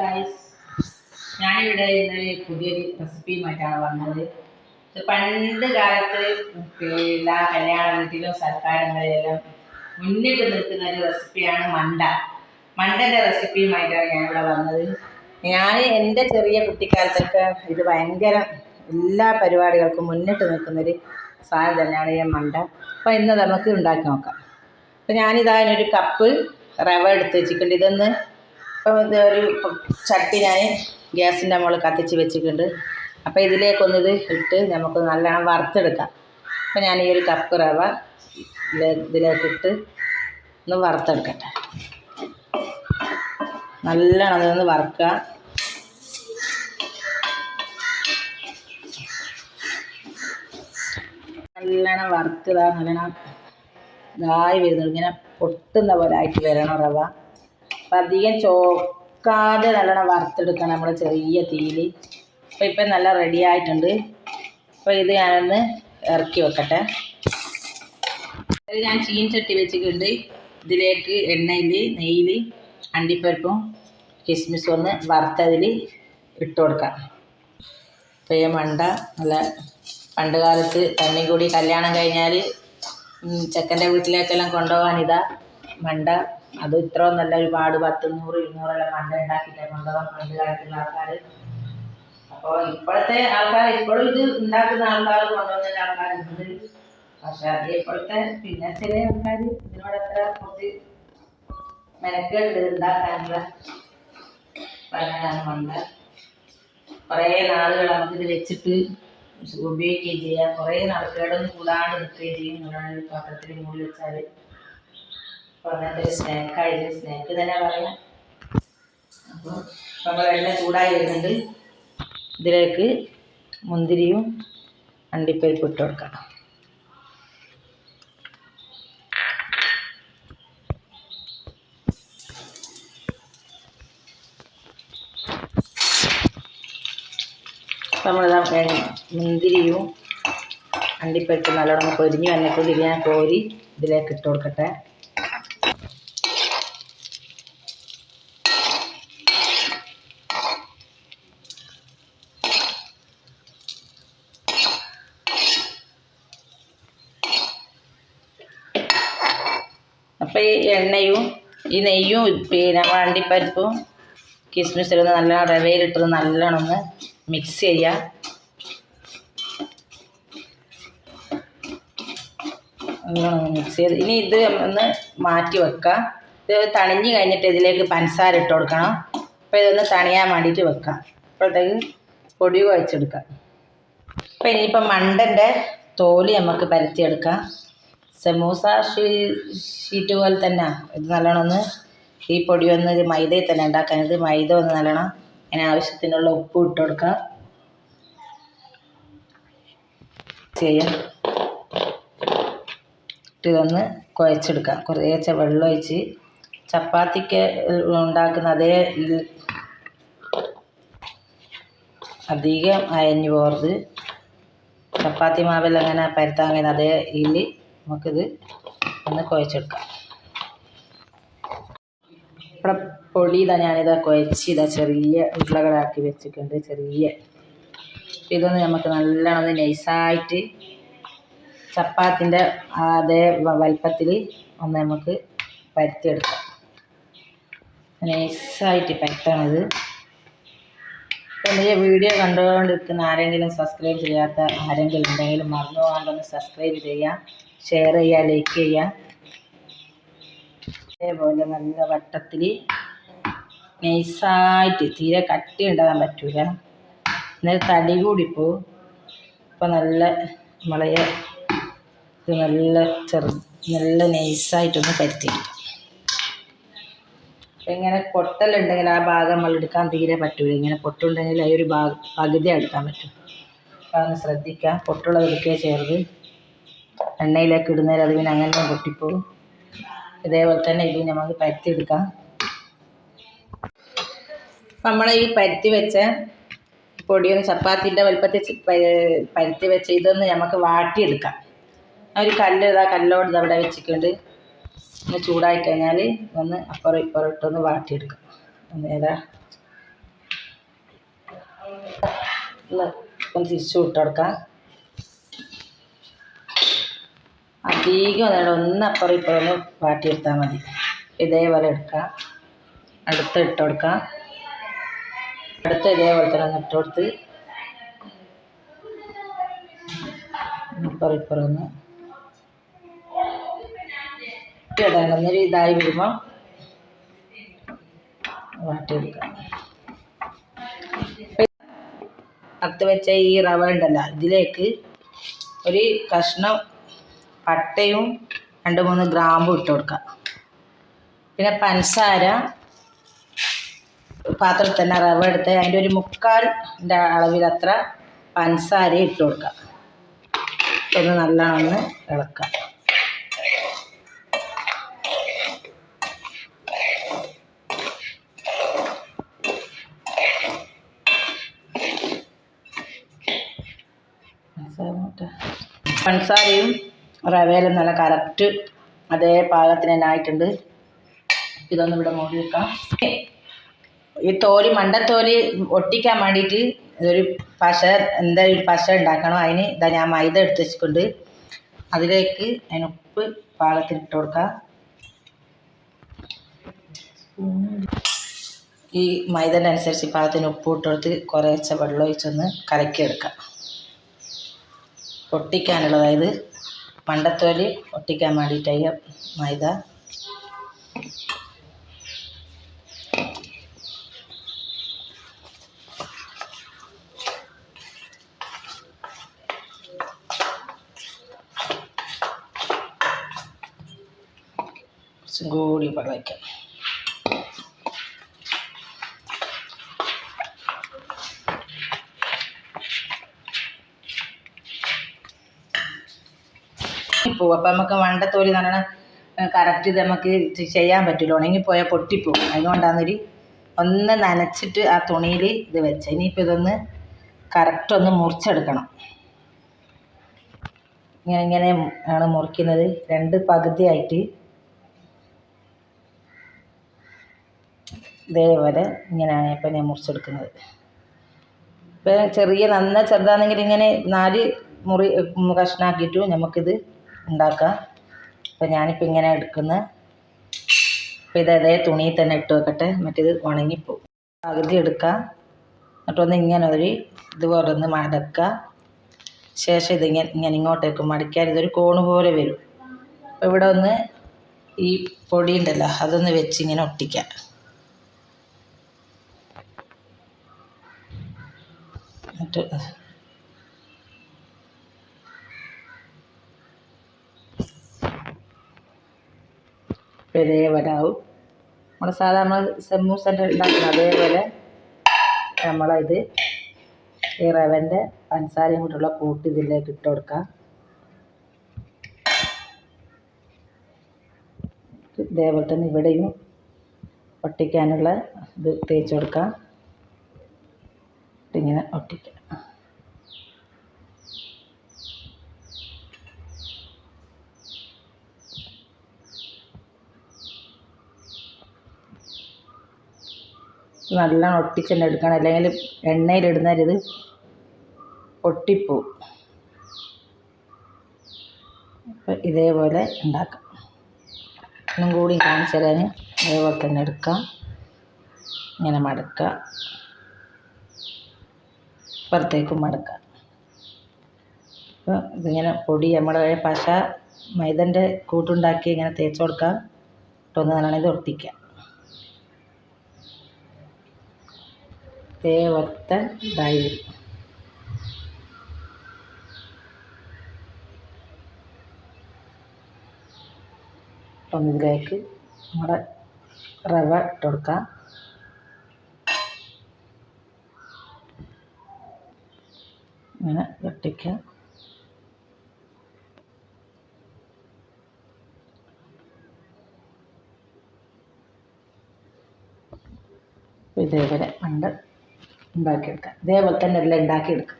Guys ഞാനിവിടെ ഇന്നൊരു പുതിയൊരു റെസിപ്പിയുമായിട്ടാണ് വന്നത്. പണ്ട് കാലത്ത് എല്ലാ കല്യാണ വീട്ടിലും സൽക്കാരങ്ങളിലെല്ലാം മുന്നിട്ട് നിൽക്കുന്ന ഒരു റെസിപ്പിയാണ് മണ്ട. മണ്ടന്റെ റെസിപ്പിയുമായിട്ടാണ് ഞാനിവിടെ വന്നത്. ഞാൻ എന്റെ ചെറിയ കുട്ടിക്കാലത്തൊക്കെ ഇത് ഭയങ്കര എല്ലാ പരിപാടികൾക്കും മുന്നിട്ട് നിൽക്കുന്നൊരു സാധനം തന്നെയാണ് ഈ മണ്ട. അപ്പോൾ ഇന്ന് നമുക്ക് ഉണ്ടാക്കി നോക്കാം. അപ്പോൾ ഞാനിതാ ഒരു കപ്പ് റവ എടുത്ത് വെച്ചിട്ടുണ്ട്. ഇതൊന്ന് അപ്പോൾ ഇത് ഒരു ചട്ടി ഞാൻ ഗ്യാസിന്റെ മുകളിൽ കത്തിച്ച് വെച്ചിട്ടുണ്ട്. അപ്പോൾ ഇതിലേക്കൊന്നിത് ഇത് ഇട്ട് നമുക്ക് നല്ലോണം വറുത്തെടുക്കാം. അപ്പോൾ ഞാൻ ഈ ഒരു കപ്പ് റവ ഇതിലേക്കിട്ട് ഒന്ന് വറുത്തെടുക്കട്ടെ. നല്ലോണം അതൊന്ന് വറുക്കുക. നല്ലോണം വറുത്തതാ നല്ലോണം ഇതായി വരുന്നത് ഇങ്ങനെ പൊട്ടുന്ന പോലെ ആയിട്ട് വരണം റവ. അപ്പം അധികം ചോക്കാതെ നല്ലോണം വറുത്തെടുക്കണം നമ്മുടെ ചെറിയ തീയിൽ അപ്പോൾ ഇപ്പം നല്ല റെഡി ആയിട്ടുണ്ട്. അപ്പോൾ ഇത് ഞാനൊന്ന് ഇറക്കി വെക്കട്ടെ. ഇത് ഞാൻ ചീൻചട്ടി വെച്ചിട്ടുണ്ട്. ഇതിലേക്ക് എണ്ണയിൽ നെയ്യിൽ അണ്ടിപ്പരിപ്പും കിസ്മിസും ഒന്ന് വറുത്തതിൽ ഇട്ട് കൊടുക്കാം. അപ്പം ഈ മണ്ട നല്ല പണ്ട് കാലത്ത് തന്നെയും കൂടി കല്യാണം കഴിഞ്ഞാൽ ചെക്കന്റെ വീട്ടിലേക്കെല്ലാം കൊണ്ടുപോകാൻ ഇതാ മണ്ട അത് ഇത്ര നല്ല ഒരുപാട് പത്ത് നൂറ് ഇരുന്നൂറെല്ലാം മണ്ട ഉണ്ടാക്കിയിട്ട് കൊണ്ടുപോകാൻ പണ്ട് കാലത്തുള്ള ആൾക്കാർ അപ്പോൾ ഇപ്പോഴത്തെ ആൾക്കാർ ഇപ്പോഴും ഇത് ഉണ്ടാക്കുന്ന ആൾക്കാർ കൊണ്ടുവന്ന ആൾക്കാരുണ്ട് പക്ഷെ അത് ഇപ്പോഴത്തെ പിന്നെ ചില ആൾക്കാർ ഇതിനോട് അത്ര കുറച്ച് മെനക്കേട് ഉണ്ടാക്കാനുള്ള പറയാനാണ് മണ്ട കുറേ നാളുകൾ നമുക്കിത് വെച്ചിട്ട് ഉപയോഗിക്കുകയും ചെയ്യാം. കുറേ നാൾ കേടൊന്നും കൂടാണ്ട് നിൽക്കുകയും ചെയ്യും. പാത്രത്തിൽ മൂടി വെച്ചാൽ ഒരു സ്നാക്കായിട്ട് സ്നാക്ക് തന്നെ പറയാം. അപ്പോൾ നമ്മൾ എണ്ണ ചൂടായി വരുന്നുണ്ട്. ഇതിലേക്ക് മുന്തിരിയും അണ്ടിപ്പരിപ്പ് ഇട്ട് കൊടുക്കാം. നമ്മളിതാ മുന്തിരിയും അണ്ടിപ്പരിപ്പ് നല്ലോണം പൊരിഞ്ഞ് വന്നിട്ടുണ്ട്. ഇത് ഞാൻ കോരി ഇതിലേക്ക് ഇട്ട് കൊടുക്കട്ടെ. അപ്പോൾ ഈ എണ്ണയും ഈ നെയ്യും പിന്നെ വണ്ടിപ്പരിപ്പും അണ്ടിപ്പരിപ്പും കിസ്മിസിലും നല്ല റവയിലിട്ടത് നല്ലോണം ഒന്ന് മിക്സ് ചെയ്യുക മിക്സ് ചെയ്ത് ഇനി ഇത് ഒന്ന് മാറ്റി വെക്കുക ഇത് തണിഞ്ഞ് കഴിഞ്ഞിട്ട് ഇതിലേക്ക് പഞ്ചസാര ഇട്ട് കൊടുക്കണം. അപ്പോൾ ഇതൊന്ന് തണിയാൻ വേണ്ടിയിട്ട് വെക്കാം. അപ്പോഴത്തേക്ക് പൊടി കുഴച്ചെടുക്കാം അപ്പോൾ ഇനിയിപ്പോൾ മണ്ടന്റെ തോൽ നമുക്ക് പരത്തിയെടുക്കാം. സമൂസ ഷീറ്റ് പോലെ തന്നെ ഇത് നല്ലോണം ഒന്ന് ഈ പൊടി ഒന്ന് ഇത് മൈദയിൽ തന്നെ ഉണ്ടാക്കാൻ. ഇത് മൈദ ഒന്ന് നല്ലോണം അതിന് ആവശ്യത്തിനുള്ള ഉപ്പ് ഇട്ട് കൊടുക്കുക. ചെയ്യാം. ഇതൊന്ന് കുഴച്ചെടുക്കാം കുറേച്ച വെള്ളം ഒഴിച്ച് ചപ്പാത്തിക്ക് ഉണ്ടാക്കുന്ന അതേ അധികം അയഞ്ഞു പോകരുത്. ചപ്പാത്തി മാവിൽ അങ്ങനെ പരത്താൻ കഴിയുന്ന അതേ ഇതിൽ നമുക്കിത് ഒന്ന് കുഴച്ചെടുക്കാം. ഇവിടെ പൊടി ഇതാ ഞാനിതാ കുഴച്ച് ഇതാ ചെറിയ ഉരുളകളാക്കി വെച്ചിട്ടുണ്ട് ചെറിയ. ഇതൊന്ന് നമുക്ക് നല്ലോണം നൈസായിട്ട് ചപ്പാത്തിന്റെ അതേ വലിപ്പത്തിൽ ഒന്ന് നമുക്ക് പരത്തിയെടുക്കാം. നൈസായിട്ട് പരത്തണത്. എന്റെ വീഡിയോ കണ്ടുകൊണ്ടിരിക്കുന്ന ആരെങ്കിലും സബ്സ്ക്രൈബ് ചെയ്യാത്ത ആരെങ്കിലും ഉണ്ടെങ്കിലും മറന്നു പോകാണ്ടൊന്ന് സബ്സ്ക്രൈബ് ചെയ്യുക ഷെയർ ചെയ്യുക ലൈക്ക് ചെയ്യുക അതേപോലെ നല്ല വട്ടത്തിൽ നൈസായിട്ട് തീരെ കട്ടി ഉണ്ടാകാൻ പറ്റൂല. എന്നാൽ തടി കൂടി പോ അപ്പോൾ നല്ല മുളയ ഇത് നല്ല ചെറു നല്ല നൈസായിട്ടൊന്ന് പരത്തി. ഇങ്ങനെ പൊട്ടലുണ്ടെങ്കിൽ ആ ഭാഗം നമ്മൾ എടുക്കാൻ തീരെ പറ്റൂല. ഇങ്ങനെ പൊട്ടുണ്ടെങ്കിൽ ആ ഒരു ഭാഗം പകുതി എടുക്കാൻ പറ്റും. അതൊന്ന് ശ്രദ്ധിക്കുക പൊട്ടുള്ളത് എടുക്കുകയെ ചെയ്യരുത്. എണ്ണയിലേക്ക് ഇടുന്നേരം അത് പിന്നെ അങ്ങനെ പൊട്ടിപ്പോകും ഇതേപോലെ തന്നെ ഇത് നമുക്ക് പരത്തിയെടുക്കാം നമ്മൾ ഈ പരുത്തി വെച്ച പൊടിയൊന്ന് ചപ്പാത്തിന്റെ വലുപ്പത്തിൽ പരത്തി വെച്ച ഇതൊന്ന് നമുക്ക് വാട്ടിയെടുക്കാം. ഒരു കല്ല് ഇതാ കല്ലോട് അവിടെ വെച്ചിട്ടുണ്ട്. ഒന്ന് ചൂടായി കഴിഞ്ഞാൽ ഒന്ന് അപ്പുറം ഇപ്പുറം ഇട്ടൊന്ന് വാട്ടിയെടുക്കാം. ഒന്ന് ഏതാ? ഒന്ന് തിരിച്ചു വിട്ട് കൊടുക്കാം അധികം അതാണ് ഒന്നപ്പുറം ഇപ്പുറം ഒന്ന് വാട്ടിയെടുത്താൽ മതി. ഇതേപോലെ എടുക്കാം. അടുത്ത് ഇട്ട് കൊടുക്കാം. അടുത്ത് ഇതേപോലെ തന്നെ ഒന്ന് ഇട്ട് കൊടുത്ത്. ഇപ്പുറം ഇപ്പുറം ഒന്ന്. അതാണ് ഒന്നൊരു ഇതായി വരുമ്പോൾ വാട്ടിയെടുക്കാം. അത്ത് വെച്ച ഈ റവ ഉണ്ടല്ലോ ഇതിലേക്ക് ഒരു കഷ്ണം പട്ടയും രണ്ട് മൂന്ന് ഗ്രാമ്പും ഇട്ട് കൊടുക്കുക പിന്നെ പഞ്ചസാര പാത്രത്തിൽ തന്നെ റവ എടുത്ത് അതിന്റെ ഒരു മുക്കാലിന്റെ അളവിലത്ര പഞ്ചസാര ഇട്ട് കൊടുക്കുക ഒന്ന് നല്ലോണം ഇളക്കുക ഇളക്കാം പഞ്ചസാരയും റവയിലും നല്ല കറക്റ്റ് അതേ പാകത്തിന് തന്നെ ആയിട്ടുണ്ട് ഇതൊന്നും ഇവിടെ മൂടി വെക്കാം. ഈ തോൽ മണ്ടത്തോൽ ഒട്ടിക്കാൻ വേണ്ടിയിട്ട് ഒരു പശ എന്താ ഒരു പശ ഉണ്ടാക്കണം. അതിന് ഇതാ ഞാൻ മൈദ എടുത്ത് വെച്ചിട്ടുണ്ട്. അതിലേക്ക് അതിന് ഉപ്പ് പാകത്തിന് ഇട്ട് കൊടുക്കാം. ഈ മൈദന്റെ അനുസരിച്ച് പാകത്തിന് ഉപ്പ് ഇട്ട് കൊടുത്ത് കുറേശ്ശെ വെള്ളം ഒഴിച്ചൊന്ന് കലക്കിയെടുക്കാം. ഒട്ടിക്കാനുള്ളത് അതായത് മണ്ടത്തോൽ ഒട്ടിക്കാൻ വേണ്ടിയിട്ടായി മൈദ. കുറച്ചും കൂടി ഇവിടെ വയ്ക്കാം പോവും. അപ്പം നമുക്ക് മണ്ടത്തോലി പറഞ്ഞാൽ കറക്റ്റ് ഇത് നമുക്ക് ചെയ്യാൻ പറ്റില്ല ഉണങ്ങിപ്പോയാൽ പൊട്ടിപ്പോവും. അതുകൊണ്ടാന്നൊരു ഒന്ന് നനച്ചിട്ട് ആ തുണിയിൽ ഇത് വെച്ച. ഇനിയിപ്പോൾ ഇതൊന്ന് കറക്റ്റ് ഒന്ന് മുറിച്ചെടുക്കണം. ഇങ്ങനെ ഇങ്ങനെ ആണ് മുറിക്കുന്നത്. രണ്ട് പകുതിയായിട്ട് ഇതേപോലെ ഇങ്ങനെയാണ് ഇപ്പം ഞാൻ മുറിച്ചെടുക്കുന്നത്. ഇപ്പം ചെറിയ നന്ന ചെറുതാണെങ്കിൽ ഇങ്ങനെ നാല് മുറി കഷ്ണാക്കിയിട്ടും നമുക്കിത് ഉണ്ടാക്കാം അപ്പം ഞാനിപ്പോൾ ഇങ്ങനെ എടുക്കുന്നത് അപ്പോൾ ഇത് അതേ തുണിയിൽ തന്നെ ഇട്ട് വെക്കട്ടെ. മറ്റേത് ഉണങ്ങിപ്പോവും പകുതി എടുക്കുക. എന്നിട്ടൊന്ന് ഇങ്ങനെ ഒരു ഇതുപോലെ ഒന്ന് മടക്കുക. ശേഷം ഇതിങ്ങനെ ഇങ്ങനെ ഇങ്ങോട്ടേക്ക് മടിക്കാൻ ഇതൊരു കോണ് പോലെ വരും. അപ്പോൾ ഇവിടെ ഒന്ന് ഈ പൊടി ഉണ്ടല്ലോ അതൊന്ന് വെച്ച് ഇങ്ങനെ ഒട്ടിക്കാം. എന്നിട്ട് ഇപ്പം ഇതേപോലെ നമ്മൾ സാധാരണ നമ്മൾ സമൂസന്റെ ഉണ്ടാക്കുന്ന അതേപോലെ നമ്മളത് ഈ റവന്റെ പഞ്ചസാരയും കൂട്ടുള്ള കൂട്ട് ഇതിലേക്ക് ഇട്ട് കൊടുക്കാം. ഇതേപോലെ തന്നെ ഇവിടെയും ഒട്ടിക്കാനുള്ള ഇത് തേച്ച് കൊടുക്കാം. ഇങ്ങനെ ഒട്ടിക്കാം. നല്ലോണം ഒട്ടിച്ച് തന്നെ എടുക്കണം. അല്ലെങ്കിൽ എണ്ണയിലിടുന്നേരം ഇത് ഒട്ടിപ്പോവും അപ്പം ഇതേപോലെ ഉണ്ടാക്കാം. ഒന്നും കൂടി കാണിച്ചു തരാൻ അതേപോലെ തന്നെ എടുക്കാം. ഇങ്ങനെ മടക്കുക. പുറത്തേക്കും മടക്കുക. അപ്പോൾ ഇതിങ്ങനെ പൊടി നമ്മുടെ പശ മൈദന്റെ കൂട്ടുണ്ടാക്കി ഇങ്ങനെ തേച്ച് കൊടുക്കാം. ഇട്ടൊന്ന് നല്ലോണം ഇത് ഒട്ടിക്കുക തേവത്ത ഡയറി അപ്പം ഇതിലേക്ക് നമ്മുടെ റവ ഇട്ട് കൊടുക്കാം. ഇങ്ങനെ ഒട്ടിക്കുക ഇതേപോലെ മണ്ട ഉണ്ടാക്കിയെടുക്കാം. ഇതേപോലെ തന്നെ എല്ലാം ഉണ്ടാക്കിയെടുക്കാം.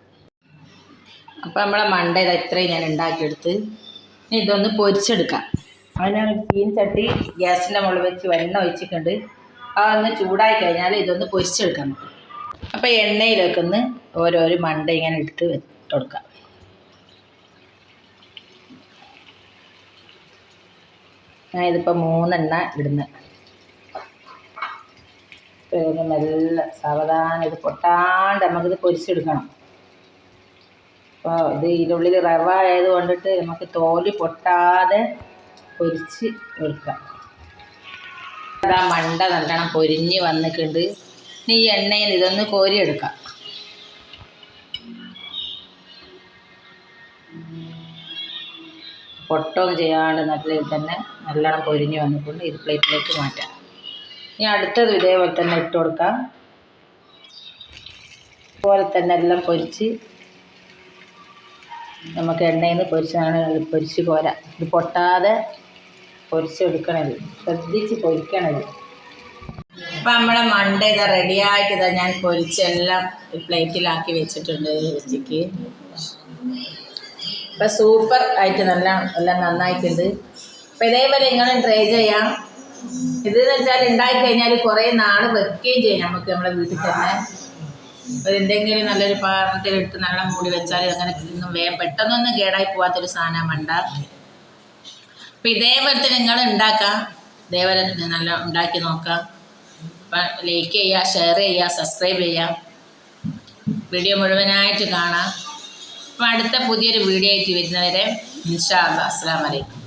അപ്പോൾ നമ്മളെ മണ്ട ഇത് ഇത്രയും ഞാൻ ഉണ്ടാക്കിയെടുത്ത്. ഇനി ഇതൊന്ന് പൊരിച്ചെടുക്കാം. അതിനാണ് ചീൻ ചട്ടി ഗ്യാസിന്റെ മുകളിൽ വെച്ച് വെണ്ണ ഒഴിച്ചിട്ടുണ്ട്. അതൊന്ന് ചൂടായി കഴിഞ്ഞാൽ ഇതൊന്ന് പൊരിച്ചെടുക്കാം നമുക്ക്. അപ്പോൾ എണ്ണയിലൊക്കെ ഒന്ന് ഓരോരോ മണ്ട ഇങ്ങനെ എടുത്ത് കൊടുക്കാം ഞാനിതിപ്പോൾ മൂന്നെണ്ണ ഇടുന്നത് പിന്നെ മെല്ലെ സാവധാനം ഇത് പൊട്ടാണ്ട് നമുക്കിത് പൊരിച്ചെടുക്കണം. അപ്പോൾ ഇത് ഇതിനുള്ളിൽ റവ ആയത് കൊണ്ടിട്ട് നമുക്ക് തോൽ പൊട്ടാതെ പൊരിച്ച് എടുക്കാം. അതാ മണ്ട നല്ലോണം പൊരിഞ്ഞ് വന്നിട്ടുണ്ട്. ഈ എണ്ണയിൽ ഇതൊന്ന് കോരിയെടുക്കാം. പൊട്ടവും ചെയ്യാണ്ട് നല്ല തന്നെ നല്ലോണം പൊരിഞ്ഞ് വന്നിട്ടുണ്ട്. ഇത് പ്ലേറ്റിലേക്ക് മാറ്റാം. ഇനി അടുത്തത് ഇതേപോലെ തന്നെ ഇട്ട് കൊടുക്കാം. ഇതുപോലെ തന്നെ എല്ലാം പൊരിച്ച് നമുക്ക് എണ്ണയിൽ നിന്ന് പൊരിച്ചാണ് പൊരിച്ച് പോരാ ഇത് പൊട്ടാതെ പൊരിച്ചെടുക്കണത് ശ്രദ്ധിച്ച് പൊരിക്കണത്. അപ്പം നമ്മുടെ മണ്ട ഇതാ റെഡിയായിട്ട് ഇതാ ഞാൻ പൊരിച്ചെല്ലാം പ്ലേറ്റിലാക്കി വെച്ചിട്ടുണ്ട് ഉച്ചയ്ക്ക് ഇപ്പം സൂപ്പർ ആയിട്ട് നല്ല എല്ലാം നന്നായിട്ടുണ്ട്. അപ്പം ഇതേപോലെ നിങ്ങളും ട്രൈ ചെയ്യാം. ഇതെന്ന് വെച്ചാൽ ഉണ്ടായി കഴിഞ്ഞാൽ കുറേ നാൾ വെക്കുകയും ചെയ്യും നമുക്ക് നമ്മുടെ വീട്ടിൽ തന്നെ. എന്തെങ്കിലും നല്ലൊരു പാത്രത്തിലിട്ട് നല്ല മൂടി വെച്ചാൽ അങ്ങനെ ഒന്നും വേഗം പെട്ടെന്നൊന്നും കേടായി പോവാത്തൊരു സാധനം വേണ്ട. അപ്പം ഇതേപോലെ തന്നെ നിങ്ങൾ ഉണ്ടാക്കാം? ഇതേപോലെ തന്നെ നല്ല ഉണ്ടാക്കി നോക്കാം. ലൈക്ക് ചെയ്യുക ഷെയർ ചെയ്യുക സബ്സ്ക്രൈബ് ചെയ്യുക വീഡിയോ മുഴുവനായിട്ട് കാണാം. അപ്പം അടുത്ത പുതിയൊരു വീഡിയോ ആയിട്ട് വരുന്നവരെ ഇൻഷാ അല്ലാ അസ്സാം വലൈക്കും